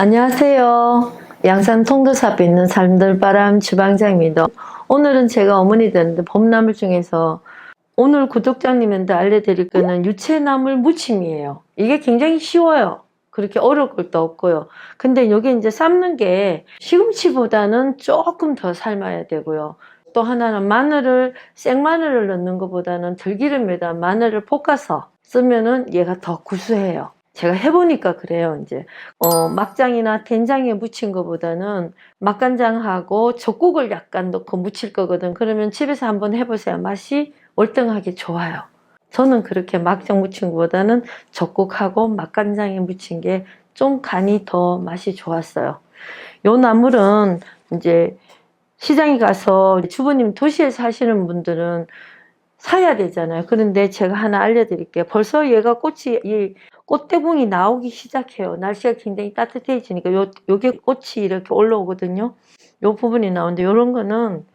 안녕하세요. 양산 통도사에 있는 삶들바람 주방장입니다. 오늘은 제가 어머니들한테 봄나물 중에서 오늘 구독자님한테 알려드릴 거는 유채나물 무침이에요. 이게 굉장히 쉬워요. 그렇게 어려울 것도 없고요. 근데 이게 이제 삶는 게 시금치보다는 조금 더 삶아야 되고요. 또 하나는 마늘을 생마늘을 넣는 것보다는 들기름에다 마늘을 볶아서 쓰면은 얘가 더 구수해요. 제가 해보니까 그래요. 이제 어, 막장이나 된장에 무친 것보다는 맛간장하고 젓국을 약간 넣고 무칠 거거든. 그러면 집에서 한번 해보세요. 맛이 월등하게 좋아요. 저는 그렇게 막장 무친 것보다는 젓국하고 맛간장에 무친 게 좀 간이 더 맛이 좋았어요. 요 나물은 이제 시장에 가서 주부님 도시에 사시는 분들은 사야 되잖아요. 그런데 제가 하나 알려드릴게요. 벌써 얘가 꽃이 이 꽃대궁이 나오기 시작해요. 날씨가 굉장히 따뜻해지니까 요 요게 꽃이 이렇게 올라오거든요. 요 부분이 나오는데 요런 거는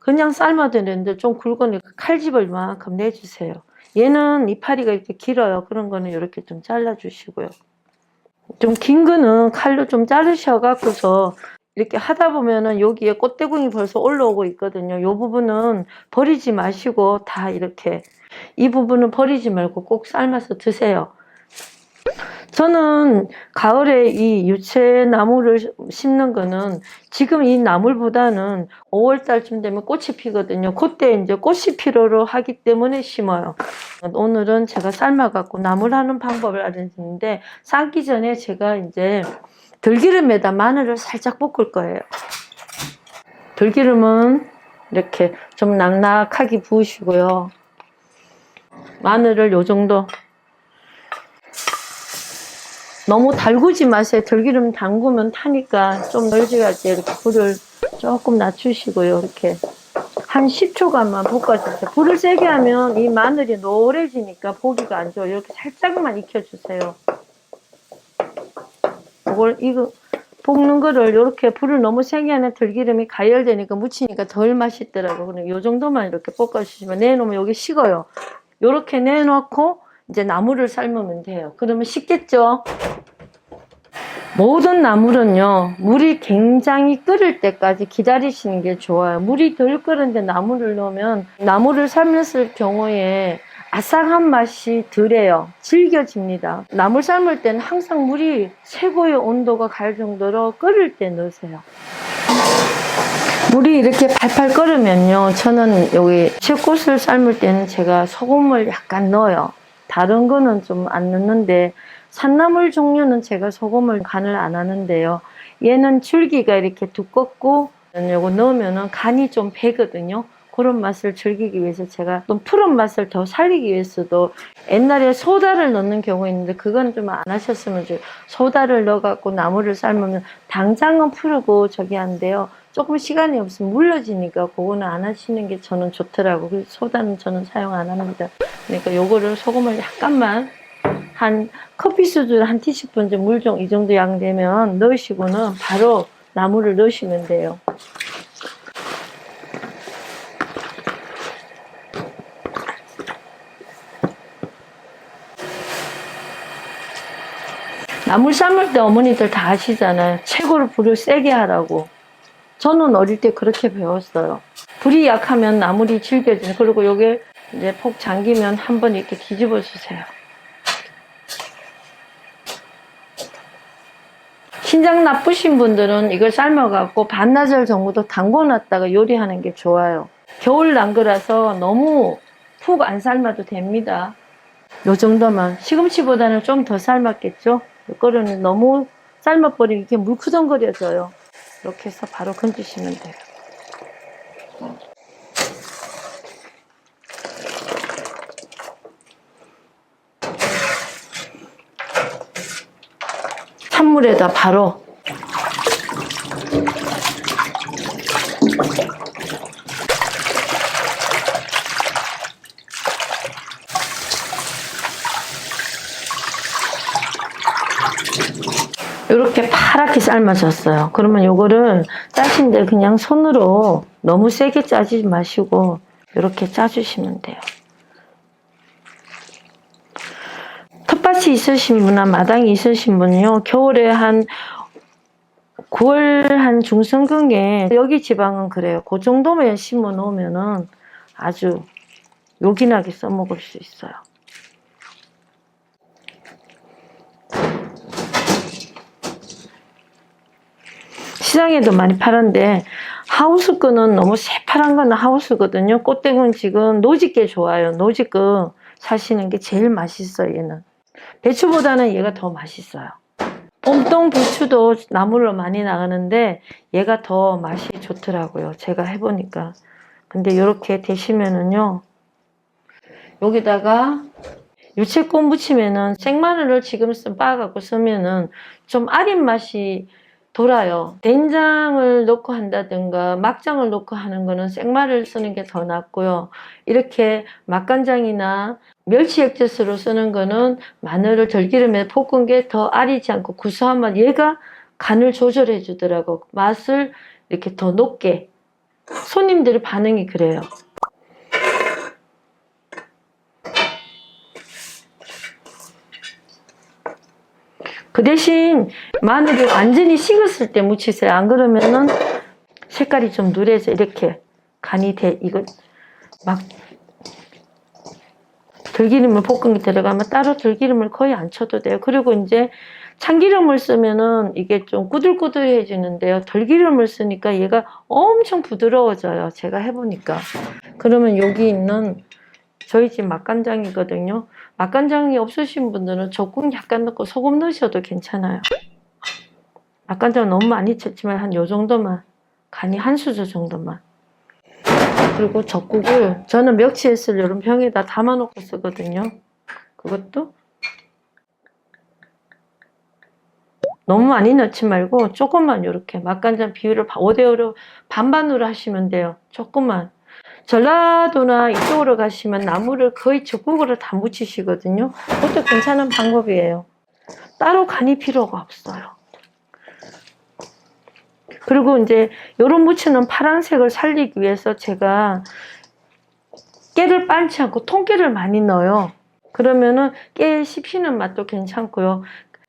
그냥 삶아도 되는데 좀 굵으니까 칼집을 만큼 내주세요. 얘는 이파리가 이렇게 길어요. 그런 거는 이렇게 좀 잘라주시고요. 좀 긴 거는 칼로 좀 자르셔갖고서 이렇게 하다 보면은 여기에 꽃대궁이 벌써 올라오고 있거든요. 이 부분은 버리지 마시고 다 이렇게 이 부분은 버리지 말고 꼭 삶아서 드세요. 저는 가을에 이 유채 나무를 심는 거는 지금 이 나물보다는 5월 달쯤 되면 꽃이 피거든요. 그때 이제 꽃이 필요로 하기 때문에 심어요. 오늘은 제가 삶아갖고 나물 하는 방법을 알려드리는데 삶기 전에 제가 이제 들기름에다 마늘을 살짝 볶을 거예요. 들기름은 이렇게 좀 낙낙하게 부으시고요. 마늘을 요 정도 너무 달구지 마세요. 들기름 담그면 타니까 좀 널지갈 때 이렇게 불을 조금 낮추시고요. 이렇게 한 10초간만 볶아주세요. 불을 세게 하면 이 마늘이 노래지니까 보기가 안 좋아요. 이렇게 살짝만 익혀주세요. 이걸 이거 볶는 거를 이렇게 불을 너무 세게 하면 들기름이 가열되니까 무치니까 덜 맛있더라고. 그럼 요 정도만 이렇게 볶아주시면 내놓으면 여기 식어요. 이렇게 내놓고 이제 나물을 삶으면 돼요. 그러면 식겠죠? 모든 나물은요, 물이 굉장히 끓을 때까지 기다리시는 게 좋아요. 물이 덜 끓은데 나물을 넣으면 나물을 삶았을 경우에 아삭한 맛이 덜해요. 질겨집니다. 나물 삶을 때는 항상 물이 최고의 온도가 갈 정도로 끓을 때 넣으세요. 물이 이렇게 팔팔 끓으면요. 저는 여기 채꽃을 삶을 때는 제가 소금을 약간 넣어요. 다른 거는 좀 안 넣는데 산나물 종류는 제가 소금을 간을 안 하는데요. 얘는 줄기가 이렇게 두껍고 요거 넣으면은 간이 좀 배거든요. 그런 맛을 즐기기 위해서 제가 좀 푸른 맛을 더 살리기 위해서도 옛날에 소다를 넣는 경우 있는데 그건 좀 안 하셨으면 좋 소다를 넣어갖고 나물을 삶으면 당장은 푸르고 저기 한데요. 조금 시간이 없으면 물러지니까 그거는 안 하시는 게 저는 좋더라고. 소다는 저는 사용 안 합니다. 그러니까 요거를 소금을 약간만 한 커피 수준 한 티스푼 물정 이 정도 양 되면 넣으시고는 바로 나물을 넣으시면 돼요. 나물 삶을 때 어머니들 다 아시잖아요. 최고로 불을 세게 하라고. 저는 어릴 때 그렇게 배웠어요. 불이 약하면 나물이 질겨지는 그리고 요게 이제 폭 잠기면 한번 이렇게 뒤집어 주세요. 신장 나쁘신 분들은 이걸 삶아갖고 반나절 정도 담궈놨다가 요리하는 게 좋아요. 겨울 난 거라서 너무 푹 안 삶아도 됩니다. 요 정도만 시금치보다는 좀 더 삶았겠죠? 이거는 너무 삶아버리면 이렇게 물크덩거려져요. 이렇게 해서 바로 건지시면 돼요. 찬물에다 바로 파랗게 삶아졌어요. 그러면 요거를 짜신데 그냥 손으로 너무 세게 짜지 마시고 이렇게 짜주시면 돼요. 텃밭이 있으신 분이나 마당이 있으신 분은요, 겨울에 한 9월 한 중순경에 여기 지방은 그래요. 그 정도면 심어 놓으면은 아주 요긴하게 써먹을 수 있어요. 시장에도 많이 파는데 하우스 거는 너무 새파란 거는 하우스거든요. 꽃땡은 지금 노지게 좋아요. 노지거 사시는 게 제일 맛있어요. 얘는 배추보다는 얘가 더 맛있어요. 봄동 배추도 나물로 많이 나가는데 얘가 더 맛이 좋더라고요. 제가 해보니까. 근데 이렇게 되시면은요. 여기다가 유채꽃 무치면은 생마늘을 지금 쓴 빻아갖고 쓰면은 좀 아린 맛이 돌아요. 된장을 넣고 한다든가 막장을 넣고 하는 거는 생마늘 쓰는 게 더 낫고요. 이렇게 맛간장이나 멸치 액젓으로 쓰는 거는 마늘을 들기름에 볶은 게 더 아리지 않고 구수한 맛. 얘가 간을 조절해 주더라고. 맛을 이렇게 더 높게. 손님들의 반응이 그래요. 그 대신 마늘이 완전히 식었을 때 무치세요. 안 그러면은 색깔이 좀 누래져 이렇게 간이 돼. 이거 막 들기름을 볶은 게 들어가면 따로 들기름을 거의 안 쳐도 돼요. 그리고 이제 참기름을 쓰면은 이게 좀 꾸들꾸들해지는데요. 들기름을 쓰니까 얘가 엄청 부드러워져요. 제가 해보니까. 그러면 여기 있는 저희 집 맛간장이거든요. 맛간장이 없으신 분들은 적국 약간 넣고 소금 넣으셔도 괜찮아요. 맛간장 너무 많이 쳤지만 한 요 정도만 간이 한 수저 정도만. 그리고 적국을 저는 멸치액을 이런 병에다 담아놓고 쓰거든요. 그것도 너무 많이 넣지 말고 조금만 이렇게 맛간장 비율을 5대5로 반반으로 하시면 돼요. 조금만. 전라도나 이쪽으로 가시면 나물을 거의 적국으로 다 무치시거든요. 그것도 괜찮은 방법이에요. 따로 간이 필요가 없어요. 그리고 이제 요런 무치는 파란색을 살리기 위해서 제가 깨를 빻지 않고 통깨를 많이 넣어요. 그러면은 깨 씹히는 맛도 괜찮고요.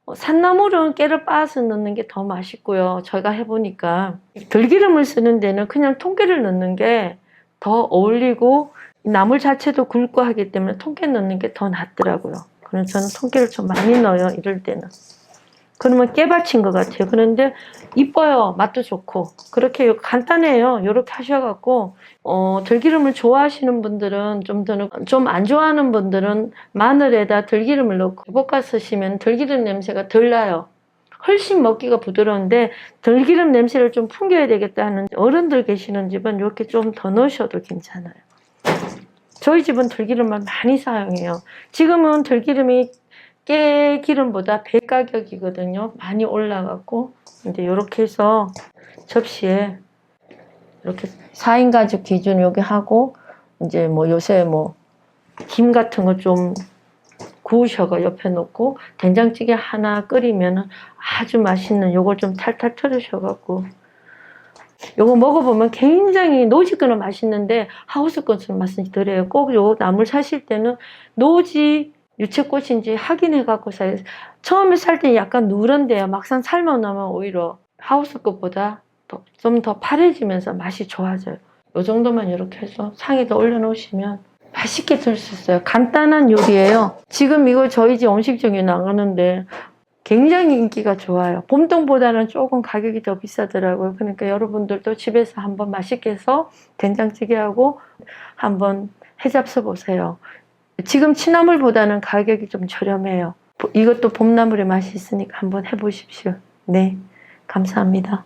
어, 산나물은 깨를 빻아서 넣는 게 더 맛있고요. 저희가 해보니까 들기름을 쓰는 데는 그냥 통깨를 넣는 게 더 어울리고 나물 자체도 굵고 하기 때문에 통깨 넣는 게 더 낫더라고요. 그래서 저는 통깨를 좀 많이 넣어요. 이럴 때는. 그러면 깨받친 것 같아요. 그런데 이뻐요. 맛도 좋고. 그렇게 간단해요. 이렇게 하셔갖고, 어, 들기름을 좋아하시는 분들은 좀 더는, 좀 안 좋아하는 분들은 마늘에다 들기름을 넣고 볶아 쓰시면 들기름 냄새가 덜 나요. 훨씬 먹기가 부드러운데 들기름 냄새를 좀 풍겨야 되겠다 하는 어른들 계시는 집은 이렇게 좀 더 넣으셔도 괜찮아요. 저희 집은 들기름을 많이 사용해요. 지금은 들기름이 깨 기름보다 배 가격이거든요. 많이 올라갔고 이제 이렇게 해서 접시에 이렇게 4인 가족 기준 여기 하고 이제 뭐 요새 뭐 김 같은 거좀 구우셔가 옆에 놓고 된장찌개 하나 끓이면 아주 맛있는 요걸 좀 탈탈 털으셔갖고 요거 먹어보면 굉장히 노지 거는 맛있는데 하우스 것은 맛은 덜해요. 꼭 요 나물 사실 때는 노지 유채꽃인지 확인해 갖고 사요. 처음에 살때 약간 누런데요. 막상 삶아 나면 오히려 하우스 것보다 좀 더 파래지면서 맛이 좋아져요. 요 정도만 이렇게 해서 상에다 올려놓으시면 맛있게 들 수 있어요. 간단한 요리예요. 지금 이거 저희 집 음식점에 나가는데 굉장히 인기가 좋아요. 봄동보다는 조금 가격이 더 비싸더라고요. 그러니까 여러분들도 집에서 한번 맛있게 해서 된장찌개하고 한번 해잡숴 보세요. 지금 취나물보다는 가격이 좀 저렴해요. 이것도 봄나물의 맛이 있으니까 한번 해보십시오. 네, 감사합니다.